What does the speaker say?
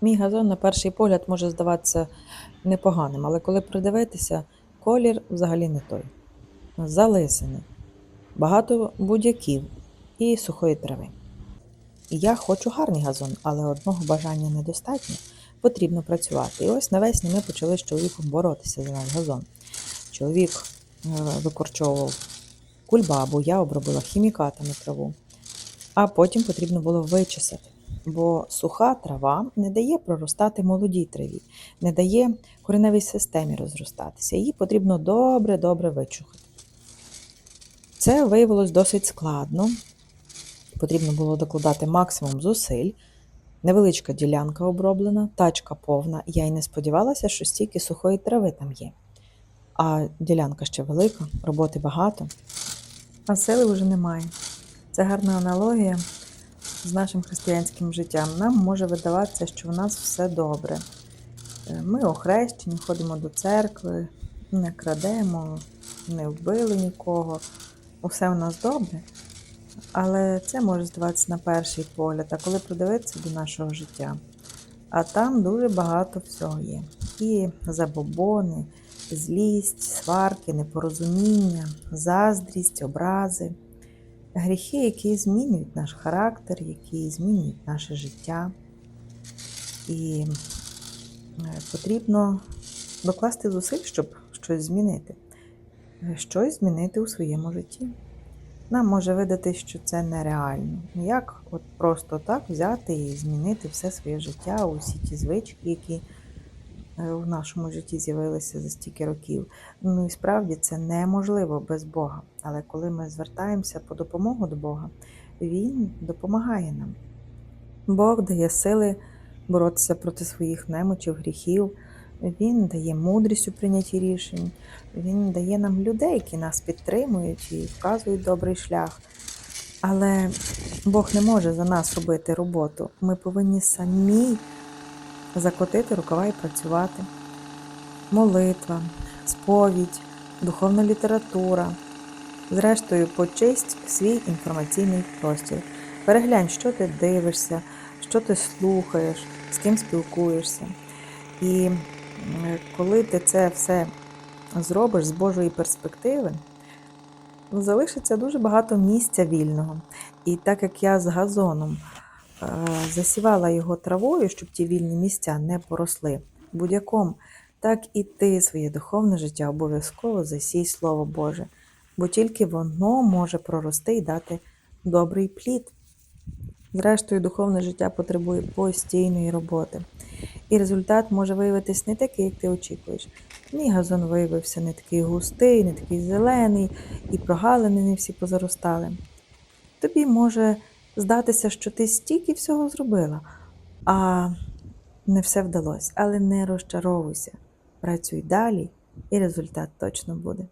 Мій газон на перший погляд може здаватися непоганим, але коли придивитися, колір взагалі не той. Залисини, багато будяків і сухої трави. Я хочу гарний газон, але одного бажання недостатньо. Потрібно працювати. І ось навесні ми почали з чоловіком боротися за наш газон. Чоловік е, викорчовував кульбабу, я обробила хімікатами траву. А потім потрібно було вичесати, бо суха трава не дає проростати молодій траві, не дає кореневій системі розростатися. Її потрібно добре-добре вичухати. Це виявилось досить складно. Потрібно було докладати максимум зусиль. Невеличка ділянка оброблена, тачка повна. Я й не сподівалася, що стільки сухої трави там є. А ділянка ще велика, роботи багато, а сили вже немає. Це гарна аналогія з нашим християнським життям. Нам може видаватися, що в нас все добре. Е, Ми охрещені, ходимо до церкви, не крадемо, не вбили нікого. Усе у нас добре. Але це може здаватися на перший погляд, а коли придивитися до нашого життя. А там дуже багато всього є. І забобони, злість, сварки, непорозуміння, заздрість, образи, гріхи, які змінюють наш характер, які змінюють наше життя. І е, потрібно докласти зусиль, щоб щось змінити, щось змінити у своєму житті. Нам може видати, що це нереально. Як от просто так взяти і змінити все своє життя, усі ті звички, які в нашому житті з'явилися за стільки років. Ну і справді це неможливо без Бога. Але коли ми звертаємося по допомогу до Бога, Він допомагає нам. Бог дає сили боротися проти своїх немочів, гріхів. Він дає мудрість у прийнятті рішень, він дає нам людей, які нас підтримують і вказують добрий шлях. Але Бог не може за нас робити роботу. Ми повинні самі закотити рукава і працювати. Молитва, сповідь, духовна література. Зрештою, почисть свій інформаційний простір. Переглянь, що ти дивишся, що ти слухаєш, з ким спілкуєшся. І коли ти це все зробиш з Божої перспективи, залишиться дуже багато місця вільного. І так як я з газоном засівала його травою, щоб ті вільні місця не поросли будь-яком, так і ти своє духовне життя обов'язково засій Слово Боже, бо тільки воно може прорости і дати добрий плід. Зрештою, духовне життя потребує постійної роботи. І результат може виявитись не такий, як ти очікуєш. Мій газон виявився не такий густий, не такий зелений, і прогалини не всі позаростали. Тобі може здатися, що ти стільки всього зробила, а не все вдалося. Але не розчаровуйся. Працюй далі, і результат точно буде.